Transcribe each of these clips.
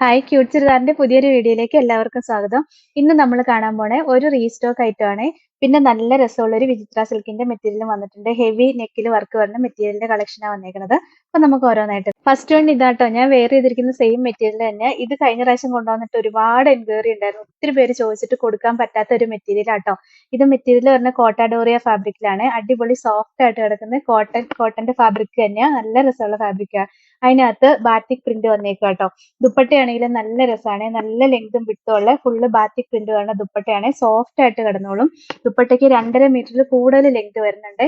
Hi cute ചുരിദാറിന്റെ പുതിയൊരു വീഡിയോയിലേക്ക് എല്ലാവർക്കും സ്വാഗതം. ഇന്ന് നമ്മൾ കാണാൻ പോണേ ഒരു റീസ്റ്റോക്ക് ഐറ്റം ആണ്. പിന്നെ നല്ല രസമുള്ള ഒരു വിചിത്ര സിൽക്കിന്റെ മെറ്റീരിയൽ വന്നിട്ടുണ്ട്. ഹെവി നെക്കിൽ വർക്ക് വരുന്ന മെറ്റീരിയലിന്റെ കളക്ഷനാണ് വന്നേക്കുന്നത് അപ്പൊ നമുക്ക് ഓരോന്നായിട്ട് ഫസ്റ്റ് വൺ ഇതാട്ടോ. ഞാൻ വെയർ ചെയ്തിരിക്കുന്ന സെയിം മെറ്റീരിയൽ തന്നെ. ഇത് കഴിഞ്ഞ പ്രാവശ്യം കൊണ്ടുവന്നിട്ട് ഒരുപാട് എൻക്വയറി ഉണ്ടായിരുന്നു. ഒത്തിരി പേര് ചോദിച്ചിട്ട് കൊടുക്കാൻ പറ്റാത്ത ഒരു മെറ്റീരിയൽ ആട്ടോ. ഇത് മെറ്റീരിയൽ പറഞ്ഞ കോട്ടാഡോറിയ ഫാബ്രിക്കിലാണ്. അടിപൊളി സോഫ്റ്റ് ആയിട്ട് കിടക്കുന്ന കോട്ടൺ കോട്ടന്റെ ഫാബ്രിക് തന്നെയാണ് നല്ല രസമുള്ള ഫാബ്രിക്കാണ് അതിനകത്ത് ബാറ്റിക് പ്രിന്റ് വന്നേക്കും കേട്ടോ ദുപ്പട്ടയാണെങ്കിലും നല്ല രസമാണ്. നല്ല ലെങ്തും വിട്ടുള്ള ഫുള്ള് ബാറ്റിക് പ്രിന്റ് വരുന്ന ദുപ്പട്ടയാണ്. സോഫ്റ്റ് ആയിട്ട് കിടന്നോളും. ദുപ്പട്ടയ്ക്ക് രണ്ടര മീറ്ററിൽ കൂടുതൽ ലെങ്ത് വരുന്നുണ്ട്.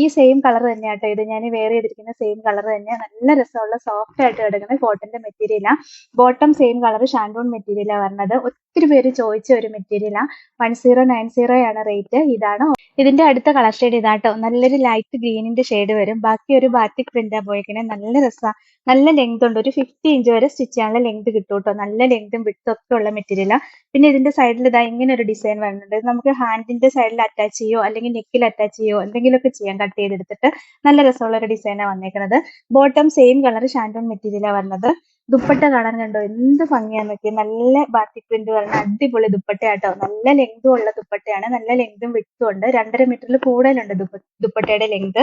ഈ സെയിം കളർ തന്നെയാട്ടോ ഇത്. ഞാൻ വെയർ ചെയ്തിരിക്കുന്ന സെയിം കളർ തന്നെ നല്ല രസമുള്ള സോഫ്റ്റ് ആയിട്ട് കിടക്കുന്ന കോട്ടന്റെ മെറ്റീരിയലാണ് ബോട്ടം സെയിം കളർ ഷാൻഡോൺ മെറ്റീരിയലാണ് വരുന്നത് ഒത്തിരി പേര് ചോദിച്ച ഒരു മെറ്റീരിയലാണ് വൺ സീറോ നയൻ സീറോ ആണ് റേറ്റ് ഇതാണ്. ഇതിന്റെ അടുത്ത കളർ ഷെയ്ഡ് ഇതാട്ടോ. നല്ലൊരു ലൈറ്റ് ഗ്രീനിന്റെ ഷെയ്ഡ് വരും. ബാക്കി ഒരു ബാറ്റിക് പ്രിന്റാ പോയിക്കണേ. നല്ല രസമാണ് നല്ല ലെങ്ത് ഉണ്ട്. ഒരു ഫിഫ്റ്റി ഇഞ്ച് വരെ സ്റ്റിച്ച് ചെയ്യാനുള്ള ലെങ്ത് കിട്ടും കേട്ടോ നല്ല ലെങ്തും വിട്ടും ഒക്കെ ഉള്ള മെറ്റീരിയലാണ് പിന്നെ ഇതിന്റെ സൈഡിൽ ഇതാ ഇങ്ങനെ ഒരു ഡിസൈൻ വരുന്നുണ്ട്. നമുക്ക് ഹാൻഡിന്റെ സൈഡിൽ അറ്റാച്ച് ചെയ്യോ അല്ലെങ്കിൽ നെക്കിൽ അറ്റാച്ച് ചെയ്യോ എന്തെങ്കിലുമൊക്കെ ചെയ്യാം. കട്ട് ചെയ്തെടുത്തിട്ട് നല്ല രസമുള്ള ഒരു ഡിസൈനാണ് വന്നേക്കുന്നത് ബോട്ടം സെയിം കളർ ഷാൻഡോൺ മെറ്റീരിയലാണ് വരുന്നത്. ദുപ്പട്ട കാണാൻ കണ്ടോ? എന്ത് ഭംഗിയാന്ന് നോക്കി നല്ല ബാത്തിക് പ്രിന്റ് പറഞ്ഞ അടിപൊളി ദുപ്പട്ടയാട്ടോ. നല്ല ലെങ്തും ഉള്ള ദുപ്പട്ടയാണ്. നല്ല ലെങ്തും വിട്ടും ഉണ്ട്. രണ്ടര മീറ്ററിൽ കൂടുതലുണ്ട് ദുപ്പട്ടയുടെ ലെങ്ത്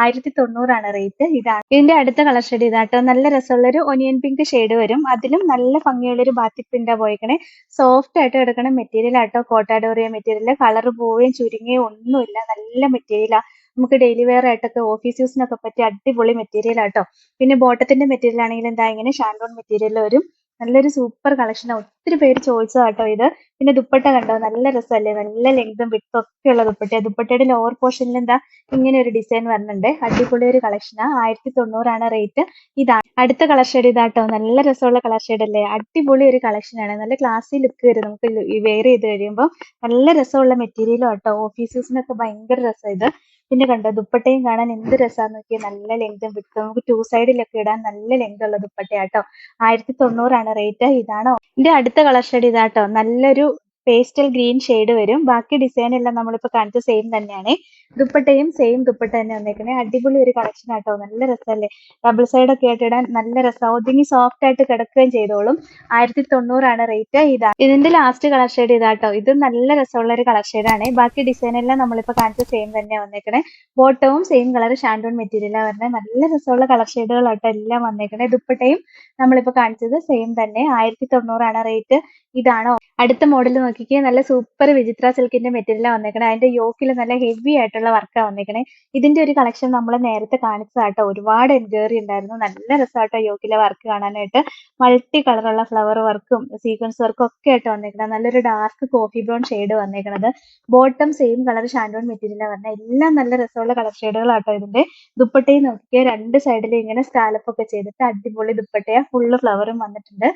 ആയിരത്തി തൊണ്ണൂറാണ് റേറ്റ് ഇതാണ്. ഇതിന്റെ അടുത്ത കളർ ഷെയ്ഡ് ഇതാട്ടോ. നല്ല രസമുള്ള ഒരു ഒനിയൻ പിങ്ക് ഷെയ്ഡ് വരും. അതിലും നല്ല ഭംഗിയുള്ള ഒരു ബാത്തിക് പ്രിന്റാ പോയിക്കണേ. സോഫ്റ്റ് ആയിട്ട് എടുക്കണ മെറ്റീരിയൽ ആട്ടോ. കോട്ടാഡോറിയ മെറ്റീരിയൽ കളർ പോവുകയും ചുരുങ്ങുകയും ഒന്നുമില്ല. നല്ല മെറ്റീരിയലാ നമുക്ക് ഡെയിലി വെയർ ആയിട്ടൊക്കെ ഓഫീസ് യൂസിനൊക്കെ പറ്റിയ അടിപൊളി മെറ്റീരിയൽ ആട്ടോ. പിന്നെ ബോട്ടത്തിന്റെ മെറ്റീരിയൽ ആണെങ്കിൽ എന്താ ഇങ്ങനെ ഷാൻഡോൺ മെറ്റീരിയൽ വരും. നല്ലൊരു സൂപ്പർ കളക്ഷൻ ഒത്തിരി പേര് ചോദിച്ചതാട്ടോ ഇത്. പിന്നെ ദുപ്പട്ട കണ്ടോ? നല്ല രസമല്ലേ നല്ല ലെങ്തും വിട്ടും ഒക്കെ ഉള്ള ദുപ്പട്ട. ദുപ്പട്ടയുടെ ലോവർ പോർഷനിൽ എന്താ? ഇങ്ങനെ ഒരു ഡിസൈൻ വരുന്നുണ്ട് അടിപൊളി ഒരു കളക്ഷനാ ആയിരത്തി തൊണ്ണൂറാണ് റേറ്റ് ഇതാണ്. അടുത്ത കളർ ഷെയ്ഡ് ഇതാട്ടോ നല്ല രസമുള്ള കളർ ഷെയ്ഡ് അല്ലേ? അടിപൊളി ഒരു കളക്ഷനാണ് നല്ല ക്ലാസ്സി ലുക്ക് വരും നമുക്ക് വെയർ ചെയ്ത് കഴിയുമ്പോൾ നല്ല രസമുള്ള മെറ്റീരിയലും ആട്ടോ ഓഫീസ് യൂസിനൊക്കെ ഭയങ്കര രസം ഇത്. പിന്നെ കണ്ടോ ദുപ്പട്ടയും കാണാൻ എന്ത് രസാന്ന് നോക്കിയാൽ നല്ല ലെങ്തും വിട്ടും നമുക്ക് ടു സൈഡിലൊക്കെ ഇടാൻ നല്ല ലെങ്ത് ഉള്ള ദുപ്പട്ടയാട്ടോ ആയിരത്തി തൊണ്ണൂറാണ് റേറ്റ് ഇതാണോ? ഇതിന്റെ അടുത്ത കളർ ഷെയ്ഡ് ഇതാട്ടോ നല്ലൊരു പേസ്റ്റൽ ഗ്രീൻ ഷെയ്ഡ് വരും. ബാക്കി ഡിസൈൻ എല്ലാം നമ്മളിപ്പോ കാണിച്ച സെയിം തന്നെയാണ്. ദുപ്പട്ടയും സെയിം ദുപ്പട്ട തന്നെ വന്നേക്കണേ. അടിപൊളി ഒരു കളക്ഷൻ ആട്ടോ. നല്ല രസമല്ലേ ഡബിൾ സൈഡ് ഒക്കെ ആയിട്ട് ഇടാൻ നല്ല രസം. ഒതുങ്ങി സോഫ്റ്റ് ആയിട്ട് കിടക്കുകയും ചെയ്തോളും. ആയിരത്തി തൊണ്ണൂറാണ് റേറ്റ് ഇതാ. ഇതിന്റെ ലാസ്റ്റ് കളർ ഷെയ്ഡ് ഇതാട്ടോ. ഇത് നല്ല രസമുള്ള ഒരു കളർ ആണ്. ബാക്കി ഡിസൈൻ എല്ലാം നമ്മളിപ്പോ കാണിച്ച സെയിം തന്നെ വന്നേക്കണേ. ബോട്ടവും സെയിം കളർ ഷാൻഡോൺ മെറ്റീരിയലാണ് വരുന്നത് നല്ല രസമുള്ള കളർ ഷെയ്ഡുകളാട്ടോ എല്ലാം വന്നേക്കണേ. ദുപ്പട്ടയും നമ്മളിപ്പോ കാണിച്ചത് സെയിം തന്നെ. ആയിരത്തി തൊണ്ണൂറാണ് റേറ്റ് ഇതാണോ? അടുത്ത മോഡൽ നോക്കിക്കേ. നല്ല സൂപ്പർ വിചിത്ര സിൽക്കിന്റെ മെറ്റീരിയലാണ് വന്നേക്കണേ. അതിന്റെ യോക്കിൽ നല്ല ഹെവി ആയിട്ടുള്ള വർക്കാണ് വന്നേക്കണേ. ഇതിന്റെ ഒരു കളക്ഷൻ നമ്മൾ നേരത്തെ കാണിച്ചതാട്ടോ. ഒരുപാട് എൻക്വയറി ഉണ്ടായിരുന്നു. നല്ല രസമാട്ടോ യോക്കിലെ വർക്ക് കാണാനായിട്ട്. മൾട്ടി കളറുള്ള ഫ്ലവർ വർക്കും സീക്വൻസ് വർക്കും ഒക്കെ ആയിട്ട് വന്നേക്കണത് നല്ലൊരു ഡാർക്ക് കോഫി ബ്രൗൺ ഷെയ്ഡ് വന്നേക്കണത്. ബോട്ടം സെയിം കളർ ഷാൻഡോൺ മെറ്റീരിയലാണ് വരുന്നത് എല്ലാം നല്ല രസമുള്ള കളർ ഷെയ്ഡുകളാട്ടോ ഇതിന്റെ. ദുപ്പട്ടയും നോക്കിയാൽ രണ്ട് സൈഡിലും ഇങ്ങനെ സ്കാലപ്പ് ഒക്കെ ചെയ്തിട്ട് അടിപൊളി ദുപ്പട്ടയാ. ഫുള്ള് ഫ്ലവറും വന്നിട്ടുണ്ട്.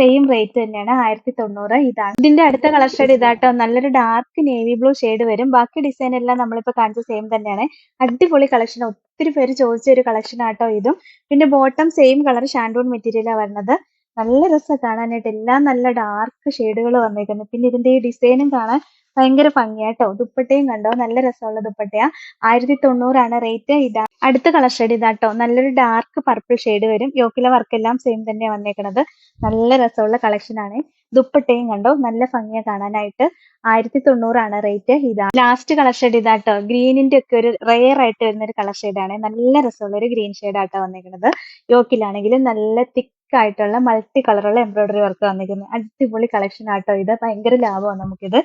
സെയിം റേറ്റ് തന്നെയാണ് ആയിരത്തി തൊണ്ണൂറ് ഇതാണ്. ഇതിന്റെ അടുത്ത കളർ ഷെയ്ഡ് ഇതാട്ടോ. നല്ലൊരു ഡാർക്ക് നേവി ബ്ലൂ ഷെയ്ഡ് വരും. ബാക്കി ഡിസൈൻ എല്ലാം നമ്മളിപ്പോ കാണിച്ച സെയിം തന്നെയാണ്. അടിപൊളി കളക്ഷൻ ഒത്തിരി പേര് ചോദിച്ച ഒരു കളക്ഷൻ ആട്ടോ ഇതും. പിന്നെ ബോട്ടം സെയിം കളർ ഷാൻഡൂൺ മെറ്റീരിയലാണ് വരുന്നത്. നല്ല രസം കാണാനായിട്ട്. എല്ലാം നല്ല ഡാർക്ക് ഷെയ്ഡുകൾ വന്നേക്കുന്നു. പിന്നെ ഇതിന്റെ ഈ ഡിസൈനും കാണാൻ ഭയങ്കര ഭംഗിയാട്ടോ. ദുപ്പട്ടയും കണ്ടോ? നല്ല രസമുള്ള ദുപ്പട്ടയാ. ആയിരത്തി തൊണ്ണൂറാണ് റേറ്റ് ഇതാ. അടുത്ത കളർ ഷെയ്ഡ് ഇതാട്ടോ. നല്ലൊരു ഡാർക്ക് പർപ്പിൾ ഷെയ്ഡ് വരും. യോക്കിലെ വർക്ക് എല്ലാം സെയിം തന്നെ വന്നേക്കണത്. നല്ല രസമുള്ള കളക്ഷൻ ആണ്. ദുപ്പട്ടയും കണ്ടോ? നല്ല ഭംഗിയാ കാണാനായിട്ട്. ആയിരത്തി തൊണ്ണൂറാണ് റേറ്റ് ഇതാ. ലാസ്റ്റ് കളർ ഷെയ്ഡ് ഇതാട്ടോ. ഗ്രീനിന്റെ ഒക്കെ ഒരു റെയർ ആയിട്ട് വരുന്ന ഒരു കളർ ഷെയ്ഡാണ് നല്ല രസമുള്ള ഒരു ഗ്രീൻ ഷെയ്ഡ് ആട്ടോ വന്നേക്കുന്നത് യോക്കിലാണെങ്കിലും നല്ല തിക്ക് ആയിട്ടുള്ള മൾട്ടി കളറുള്ള എംബ്രോയിഡറി വർക്ക് വന്നിരിക്കുന്നത് അടിപൊളി കളക്ഷൻ ആട്ടോ ഇത്. ഭയങ്കര ലാഭമാണ് നമുക്കിത്.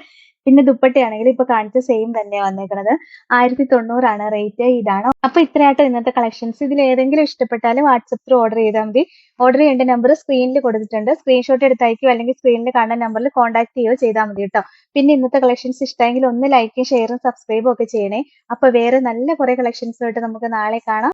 പിന്നെ ദുപ്പട്ടയാണെങ്കിൽ ഇപ്പൊ കാണിച്ച സെയിം തന്നെയാണ് വന്നേക്കുന്നത് ആയിരത്തി തൊണ്ണൂറാണ് റേറ്റ് ഇതാണ്. അപ്പൊ ഇത്രയായിട്ടോ ഇന്നത്തെ കളക്ഷൻസ് ഇതിൽ ഏതെങ്കിലും ഇഷ്ടപ്പെട്ടാൽ ത്രൂ ഓർഡർ ചെയ്താൽ മതി. ഓർഡർ ചെയ്യേണ്ട നമ്പർ സ്ക്രീനിൽ കൊടുത്തിട്ടുണ്ട്. സ്ക്രീൻഷോട്ട് എടുത്ത് അയക്കുകയോ അല്ലെങ്കിൽ സ്ക്രീനിൽ കാണുന്ന നമ്പറിൽ കോൺടാക്ട് ചെയ്യുകയോ ചെയ്താൽ മതി കേട്ടോ. പിന്നെ ഇന്നത്തെ കളക്ഷൻസ് ഇഷ്ടമെങ്കിൽ ഒന്ന് ലൈക്കും ഷെയറും സബ്സ്ക്രൈബും ഒക്കെ ചെയ്യണേ. അപ്പൊ വേറെ നല്ല കുറെ കളക്ഷൻസുമായിട്ട് നമുക്ക് നാളെ കാണാം.